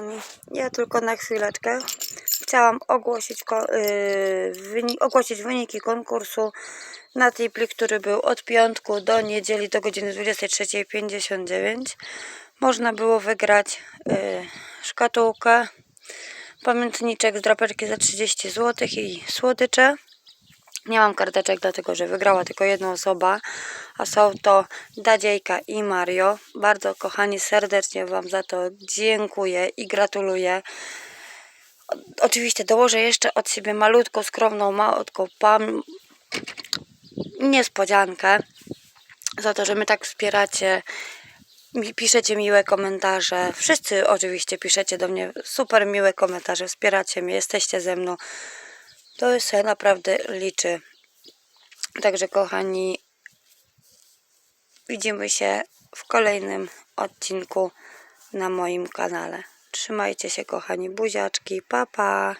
kochani. Ja tylko na chwileczkę chciałam ogłosić, yy, ogłosić wyniki konkursu na tipli, który był od piątku do niedzieli do godziny 23.59. Można było wygrać yy, szkatułkę, pamiętniczek z drapeczki za 30 zł i słodycze. Nie mam karteczek, dlatego że wygrała tylko jedna osoba, a są to Dadziejka i Mario. Bardzo kochani, serdecznie Wam za to dziękuję i gratuluję. Oczywiście dołożę jeszcze od siebie malutką, skromną, małutką pam... niespodziankę za to, że my tak wspieracie, piszecie miłe komentarze. Wszyscy oczywiście piszecie do mnie super miłe komentarze, wspieracie mnie, jesteście ze mną. To się naprawdę liczy. Także kochani, widzimy się w kolejnym odcinku na moim kanale. Trzymajcie się kochani buziaczki, pa pa!